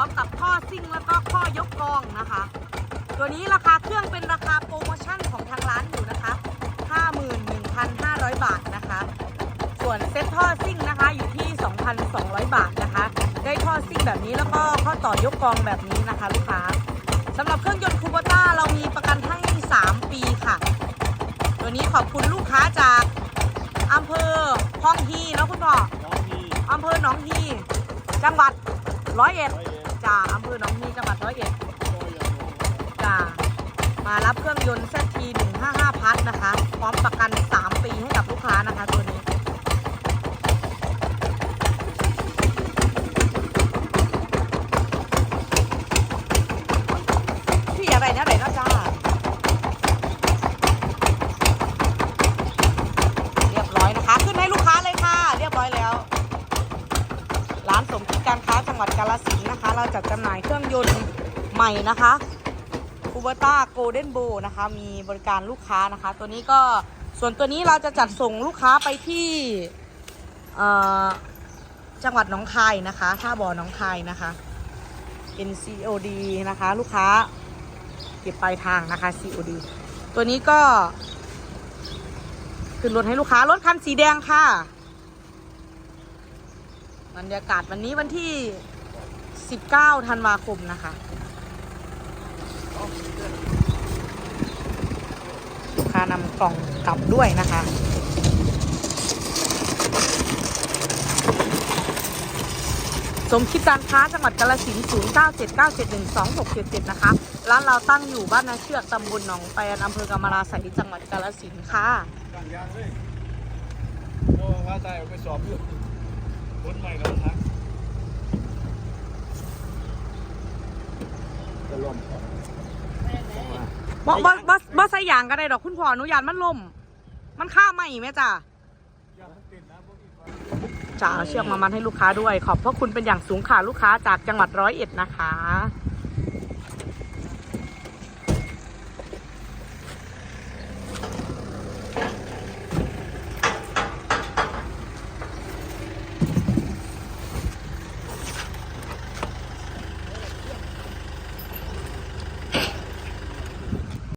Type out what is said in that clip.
อมกับข้อซิ่งแล้วก็ข้อยกกองนะคะ ตัวนี้ราคาเครื่องเป็นราคาโปรโมชั่นของทางร้านอยู่นะคะ 51,500 บาทนะคะ ส่วนเซ็ตท่อซิ่งนะคะอยู่ที่ 2,200 บาทนะคะ ได้ท่อซิ่งแบบนี้แล้วก็ข้อต่อยกกองแบบนี้นะคะลูกค้าสำหรับเครื่องยนต์คูโบต้าเรามีประกันให้ 3 ปีค่ะ ตัวนี้ขอบคุณลูกค้าจากอำเภอคลองฮีนะคุณพ่ออำเภอหนองฮีจังหวัดร้อยเอ็ด จ่าอำเภอหนองฮีจังหวัดร้อยเอ็ดจ่ามารับเครื่องยนต์ ZT 155พัทนะคะ พร้อมประกัน 3 ปีให้กับลูกค้านะคะตัวนี้พี่อะไรนะไหนนะจ๊ะ วัดกาลสินนะคะ เราจัดจำหน่ายเครื่องยนต์ใหม่นะคะคูเบต้าโกลเด้นโบนะคะมีบริการลูกค้านะคะ ตัวนี้ก็ส่วนตัวนี้เราจะจัดส่งลูกค้าไปที่จังหวัดหนองคายนะคะท่าบ่อหนองคายนะคะ เป็น COD นะคะ ลูกค้าเก็บปลายทางนะคะ COD ตัวนี้ก็ขึ้นรถให้ลูกค้ารถคันสีแดงค่ะ บรรยากาศวันนี้วันที่ 19 ธันวาคมนะคะ ลูกค้านำกล่องกลับด้วยนะคะสมคิดการค้าจังหวัดกาลสินธุ์0979712677 นะคะ ร้านเราตั้งอยู่บ้านนาเชือกตำบลหนองแปนอำเภอกำมะลาใสยจังหวัดกาลสินธุ์ค่ะ ต่างยางเลยโอ้ว่าใจเอาไปสอบอยู่ คนใหม่แล้วนะจะล่มก่อนบ่บ่บ่บ่ใส่ยางก็ได้ดอกคุณพ่ออนุญาตมันล่ม มันข้าไหมไหมจ้ะอย่ามันติดนะพวกอีกจ้าเอาเชือกมามัดให้ลูกค้าด้วย ขอบพระคุณเป็นอย่างสูงค่ะลูกค้าจากจังหวัดร้อยเอ็ดนะคะเ